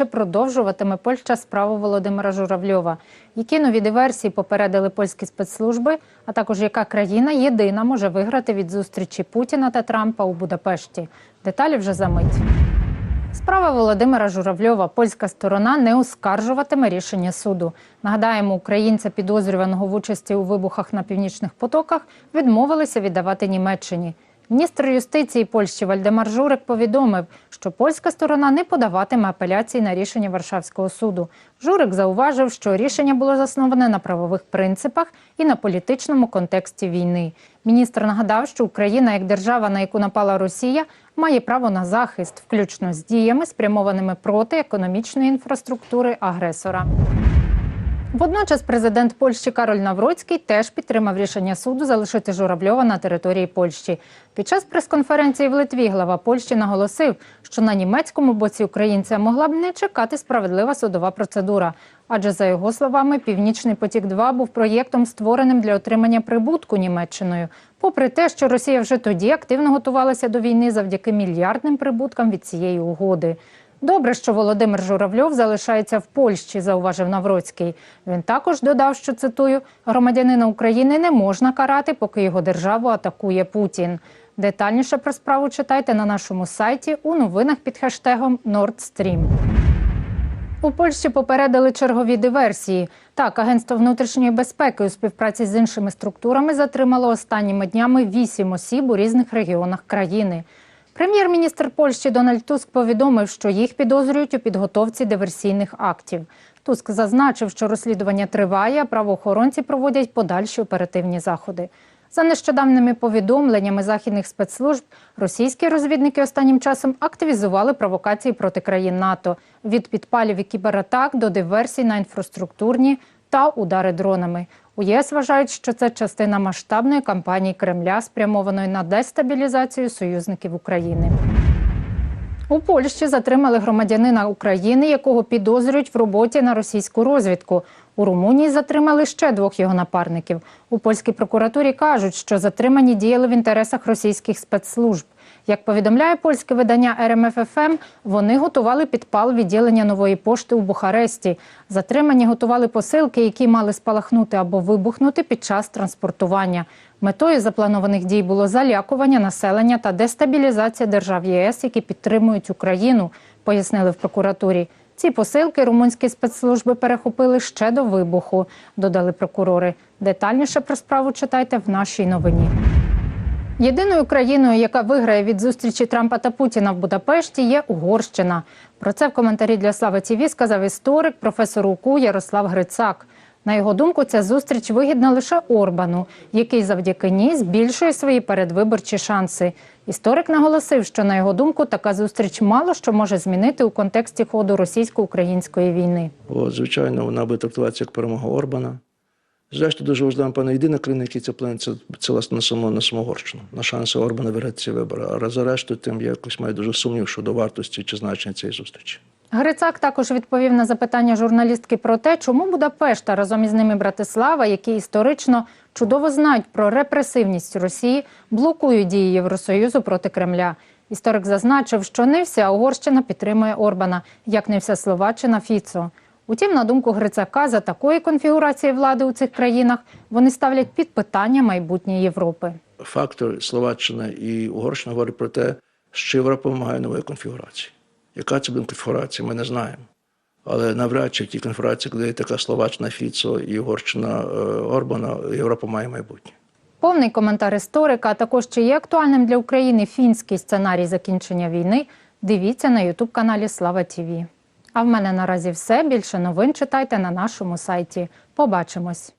чи продовжуватиме Польща справу Володимира Журавльова? Які нові диверсії попередили польські спецслужби? А також яка країна єдина може виграти від зустрічі Путіна та Трампа у Будапешті? Деталі вже за мить. Справа Володимира Журавльова. Польська сторона не оскаржуватиме рішення суду. Нагадаємо, українця, підозрюваного в участі у вибухах на північних потоках, відмовилися віддавати Німеччині. Міністр юстиції Польщі Вальдемар Журик повідомив, що польська сторона не подаватиме апеляції на рішення Варшавського суду. Журик зауважив, що рішення було засноване на правових принципах і на політичному контексті війни. Міністр нагадав, що Україна, як держава, на яку напала Росія, має право на захист, включно з діями, спрямованими проти економічної інфраструктури агресора. Водночас президент Польщі Кароль Навроцький теж підтримав рішення суду залишити Журавльова на території Польщі. Під час прес-конференції в Литві глава Польщі наголосив, що на німецькому боці українця могла б не чекати справедлива судова процедура. Адже, за його словами, Північний потік 2 був проєктом, створеним для отримання прибутку Німеччиною. Попри те, що Росія вже тоді активно готувалася до війни завдяки мільярдним прибуткам від цієї угоди. Добре, що Володимир Журавльов залишається в Польщі, зауважив Навроцький. Він також додав, що цитую: громадянина України не можна карати, поки його державу атакує Путін. Детальніше про справу читайте на нашому сайті у новинах під хештегом Nordstream. У Польщі попередили чергові диверсії. Так, агентство внутрішньої безпеки у співпраці з іншими структурами затримало останніми днями вісім осіб у різних регіонах країни. Прем'єр-міністр Польщі Дональд Туск повідомив, що їх підозрюють у підготовці диверсійних актів. Туск зазначив, що розслідування триває, а правоохоронці проводять подальші оперативні заходи. За нещодавними повідомленнями західних спецслужб, російські розвідники останнім часом активізували провокації проти країн НАТО від підпалів і кібератак до диверсій на інфраструктурні та удари дронами. У ЄС вважають, що це частина масштабної кампанії Кремля, спрямованої на дестабілізацію союзників України. У Польщі затримали громадянина України, якого підозрюють в роботі на російську розвідку. У Румунії затримали ще двох його напарників. У польській прокуратурі кажуть, що затримані діяли в інтересах російських спецслужб. Як повідомляє польське видання РМФФМ, вони готували підпал відділення нової пошти у Бухаресті. Затримані готували посилки, які мали спалахнути або вибухнути під час транспортування. Метою запланованих дій було залякування населення та дестабілізація держав ЄС, які підтримують Україну, пояснили в прокуратурі. Ці посилки румунські спецслужби перехопили ще до вибуху, додали прокурори. Детальніше про справу читайте в нашій новині. Єдиною країною, яка виграє від зустрічі Трампа та Путіна в Будапешті, є Угорщина. Про це в коментарі для Слави ТІВІ сказав історик, професор УКУ Ярослав Грицак. На його думку, ця зустріч вигідна лише Орбану, який завдяки ній збільшує свої передвиборчі шанси. Історик наголосив, що на його думку така зустріч мало що може змінити у контексті ходу російсько-української війни. От, звичайно, вона буде трактуватися як перемога Орбана. Зрештою, дуже важливо, певно, єдина країна, яка це вплине, це, це власне на саму на Самогорщину, на шанси Орбана виграти ці вибори. А за решту, тим я якось маю дуже сумнів щодо вартості чи значення цієї зустрічі. Грицак також відповів на запитання журналістки про те, чому Будапешта разом із ними Братислава, які історично чудово знають про репресивність Росії, блокують дії Євросоюзу проти Кремля. Історик зазначив, що не вся Угорщина підтримує Орбана, як не вся Словаччина Фіцо. Утім, на думку Грицака, за такої конфігурації влади у цих країнах вони ставлять під питання майбутнє Європи. Фактор Словаччина і Угорщина говорять про те, що Європа вимагає нової конфігурації. Яка це буде конфігурація, ми не знаємо. Але навряд чи в тій конфігурації, коли є така Словаччина Фіцо і Угорщина е, Орбана, Європа має майбутнє. Повний коментар історика, а також чи є актуальним для України фінський сценарій закінчення війни. Дивіться на ютуб каналі Слава Тіві. А в мене наразі все. Більше новин читайте на нашому сайті. Побачимось.